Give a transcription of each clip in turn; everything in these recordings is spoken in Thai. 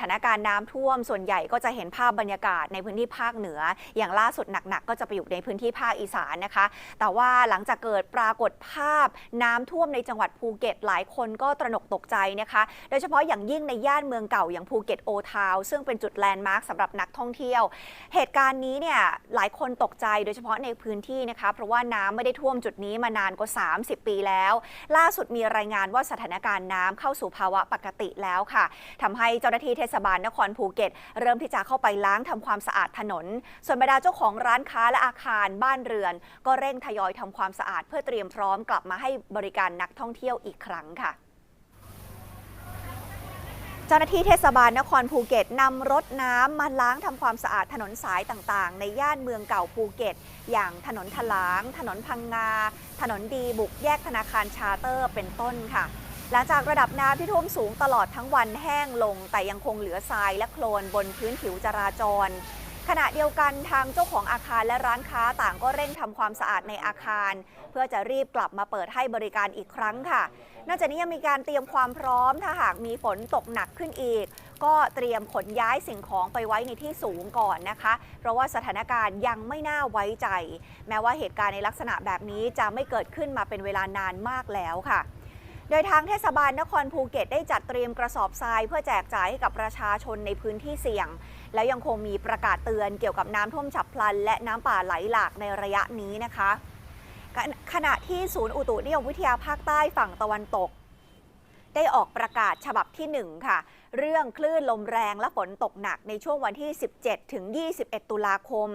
สถานการณ์น้ำท่วมส่วนใหญ่ก็จะเห็นภาพบรรยากาศในพื้นที่ภาคเหนือ อย่างล่าสุดหนักๆ ก็จะไปอยู่ในพื้นที่ภาคอีสานนะคะ แต่ว่าหลังจากเกิดปรากฏภาพน้ำท่วมในจังหวัดภูเก็ตหลายคนก็ตระหนกตกใจนะคะ โดยเฉพาะอย่างยิ่งในย่านเมืองเก่าอย่างภูเก็ตโอทาวซึ่งเป็นจุดแลนด์มาร์คสำหรับนักท่องเที่ยว เหตุการณ์นี้เนี่ยหลายคนตกใจโดยเฉพาะในพื้นที่นะคะ เพราะว่าน้ำไม่ได้ท่วมจุดนี้มานานกว่า 30 ปีแล้ว ล่าสุดมีรายงานว่าสถานการณ์น้ำเข้าสู่ภาวะปกติแล้วค่ะทำให้เจ้าหน้าที่เทศศบาลนครภูเก็ต เริ่มที่จะเข้าไปล้างทำความสะอาดถนน ส่วนบรรดาเจ้าของร้านค้าและอาคารบ้านเรือน ก็เร่งทยอยทำความสะอาด เพื่อเตรียมพร้อมกลับมาให้บริการนักท่องเที่ยวอีกครั้งค่ะเจ้าหน้าที่เทศบาลนครภูเก็ตนำรถน้ำมาล้างทำความสะอาดถนนสายต่างๆ ในย่านเมืองเก่าภูเก็ต อย่างถนนถลาง ถนนพังงา ถนนดีบุกแยกธนาคารชาเตอร์เป็นต้นค่ะ หลังจากระดับน้ำที่ท่วมสูงตลอดทั้งวันแห้งลง แต่ยังคงเหลือทรายและโคลนบนพื้นผิวจราจร ขณะเดียวกันทางเจ้าของอาคารและร้านค้าต่างก็เร่งทำความสะอาดในอาคาร เพื่อจะรีบกลับมาเปิดให้บริการอีกครั้งค่ะ นอกจากนี้ยังมีการเตรียมความพร้อมถ้าหากมีฝนตกหนักขึ้นอีก ก็เตรียมขนย้ายสิ่งของไปไว้ในที่สูงก่อนนะคะ เพราะว่าสถานการณ์ยังไม่น่าไว้ใจ แม้ว่าเหตุการณ์ในลักษณะแบบนี้จะไม่เกิดขึ้นมาเป็นเวลานานมากแล้วค่ะ โดยทางเทศบาลนครภูเก็ตได้จัดเตรียมกระสอบทราย เพื่อแจกจ่ายให้กับประชาชนในพื้นที่เสี่ยง แล้วยังคงมีประกาศเตือนเกี่ยวกับน้ำท่วมฉับพลัน และน้ำป่าไหลหลากในระยะนี้นะคะ ขณะที่ศูนย์อุตุนิยมวิทยาภาคใต้ฝั่งตะวันตก ได้ออกประกาศฉบับที่ 1 ค่ะ เรื่องคลื่นลมแรงและฝนตกหนักในช่วงวันที่ 17 ถึง 21 ตุลาคม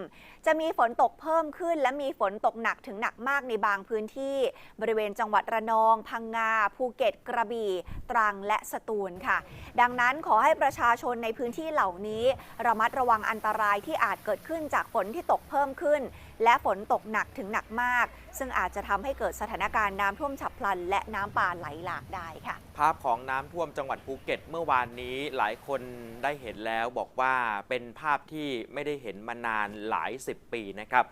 จะมีฝนตกเพิ่มขึ้น และมีฝนตกหนักถึงหนักมากในบางพื้นที่ บริเวณจังหวัดระนอง พังงา ภูเก็ต กระบี่ ตรัง และสตูลค่ะ ดังนั้นขอให้ประชาชนในพื้นที่เหล่านี้ ระมัดระวังอันตรายที่อาจเกิดขึ้นจากฝนที่ตกเพิ่มขึ้นและฝนตกหนักถึงหนักมาก ซึ่งอาจจะทำให้เกิดสถานการณ์น้ำท่วมฉับพลัน และน้ำป่าไหลหลากได้ค่ะ ภาพของน้ำท่วมจังหวัดภูเก็ตเมื่อวานนี้หลายคนได้เห็นแล้วบอกว่าเป็นภาพที่ไม่ได้เห็นมานานหลายสิบปีนะครับ